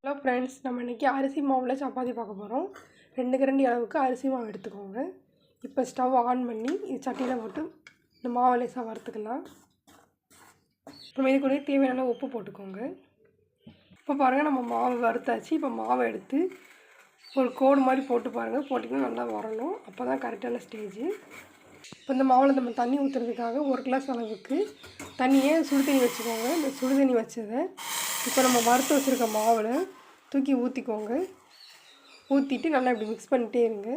Hello friends நம்ம இன்றைக்கி அரிசி மாவில் சப்பாத்தி பார்க்க போகிறோம் ரெண்டு கரண்டி அளவுக்கு அரிசி மாவு எடுத்துக்கோங்க. இப்போ ஸ்டவ் ஆன் பண்ணி இது சட்டியில் போட்டு இந்த மாவை லேசாக வறுத்துக்கலாம். நம்ம இது கூட தேவையான உப்பு போட்டுக்கோங்க. இப்போ பாருங்கள் நம்ம மாவு வறுத்தாச்சு. இப்போ மாவை எடுத்து ஒரு கோடு மாதிரி போட்டு பாருங்கள் போட்டிங்கன்னா நல்லா வரணும். அப்போ தான் கரெக்டான ஸ்டேஜு இப்போ இந்த மாவில் நம்ம தண்ணி ஊற்றுறதுக்காக ஒரு கிளாஸ் அளவுக்கு தண்ணியை சுடு தண்ணி வச்சுக்கோங்க. இந்த சுடுதண்ணி வச்சதை இப்போ நம்ம வறுத்து வச்சுருக்க மாவில் தூக்கி ஊற்றிக்கோங்க ஊற்றிட்டு நல்லா இப்படி மிக்ஸ் பண்ணிட்டே இருங்க.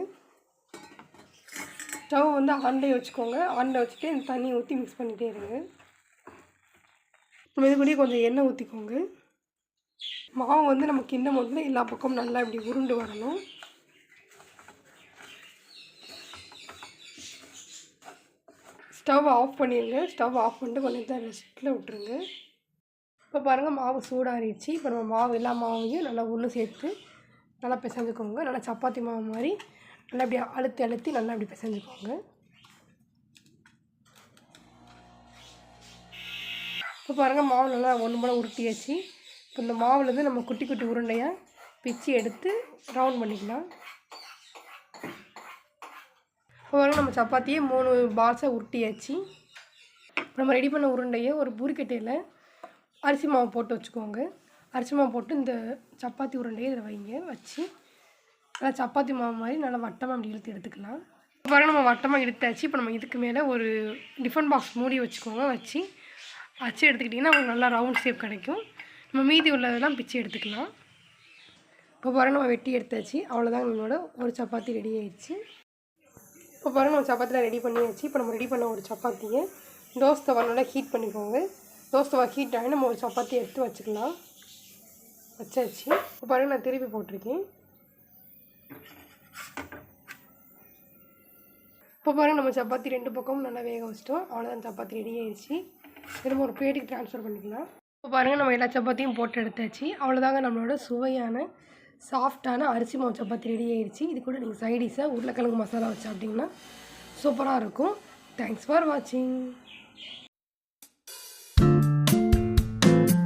ஸ்டவ் வந்து ஆண்டை வச்சுக்கோங்க. ஆண்டை வச்சுட்டு இந்த தண்ணியை ஊற்றி மிக்ஸ் பண்ணிகிட்டே இருங்க. நம்ம இது கொஞ்சம் எண்ணெய் ஊற்றிக்கோங்க மாவு வந்து நம்ம கிண்டும் வந்து எல்லா பக்கமும் நல்லா இப்படி உருண்டு வரணும். ஸ்டவ் ஆஃப் பண்ணிடுங்க ஸ்டவ் ஆஃப் பண்ணிட்டு கொஞ்சம் நேரம் ரெஸ்ட்டில் விட்டுருங்க. இப்போ பாருங்கள் மாவு சூடாகிடுச்சு இப்போ நம்ம மாவு எல்லா மாவையும் நல்லா ஒன்று சேர்த்து நல்லா பிசைஞ்சுக்கோங்க. நல்லா சப்பாத்தி மாவு மாதிரி நல்லா இப்படி அழுத்தி அழுத்தி நல்லா அப்படி பிசைஞ்சுக்கோங்க. இப்போ பாருங்கள் மாவு நல்லா ஒன்று போல் உருட்டியாச்சு. இப்போ இந்த மாவுலேருந்து நம்ம குட்டி குட்டி உருண்டையாக பிச்சு எடுத்து ரவுண்ட் பண்ணிக்கலாம். இப்போ பாருங்க நம்ம சப்பாத்தியே மூணு பால்ஸை உருட்டியாச்சு. இப்போ நம்ம ரெடி பண்ண உருண்டையை ஒரு பூரிக்கட்டையில் அரிசி மாவு போட்டு வச்சுக்கோங்க. அரிசி மாவு போட்டு இந்த சப்பாத்தி உருண்டையை இதில் வைங்க வச்சு. நல்லா சப்பாத்தி மாவு மாதிரி நல்லா வட்டமாக அப்படி இழுத்து எடுத்துக்கலாம். இப்போ பாருங்க நம்ம வட்டமாக இழுத்தாச்சு. இப்போ நம்ம இதுக்கு மேலே ஒரு டிஃபன் பாக்ஸ் மூடி வச்சுக்கோங்க வச்சு. வச்சு எடுத்துக்கிட்டிங்கன்னா உங்களுக்கு நல்லா ரவுண்ட் ஷேப் கிடைக்கும். நம்ம மீதி உள்ளதெல்லாம் பிச்சு எடுத்துக்கலாம். இப்போ பாருங்க நம்ம வெட்டி எடுத்தாச்சு. அவ்வளோதான் நம்மளோட ஒரு சப்பாத்தி ரெடி ஆயிடுச்சு. இப்போ பாருங்க நம்ம சப்பாத்தியில் ரெடி பண்ணியாச்சு. இப்போ நம்ம ரெடி பண்ண ஒரு சப்பாத்தியை தோசை தவா நல்லா ஹீட் பண்ணிக்கோங்க. தோசை தவா ஹீட் ஆகி நம்ம ஒரு சப்பாத்தி எடுத்து வச்சுக்கலாம். வச்சாச்சு. இப்போ பாருங்க நான் திருப்பி போட்டிருக்கேன். இப்போ பாருங்க நம்ம சப்பாத்தி ரெண்டு பக்கமும் நல்லா வேக வச்சிட்டோம். அவ்வளோதான் சப்பாத்தி ரெடி ஆயிடுச்சு. திரும்ப ஒரு பிளேட்டுக்கு ட்ரான்ஸ்ஃபர் பண்ணிக்கலாம். இப்போ பாருங்கள் நம்ம எல்லா சப்பாத்தியும் போட்டு எடுத்தாச்சு. அவ்வளோதாங்க நம்மளோட சுவையான சாஃப்டான அரிசி மாவு சப்பாத்தி ரெடி ஆயிடுச்சு இது கூட நீங்கள் சைடிஷாக உருளைக்கிழங்கு மசாலா வச்சு சாப்பிட்டிங்கன்னா சூப்பராக இருக்கும். தேங்க்ஸ் ஃபார் வாட்சிங்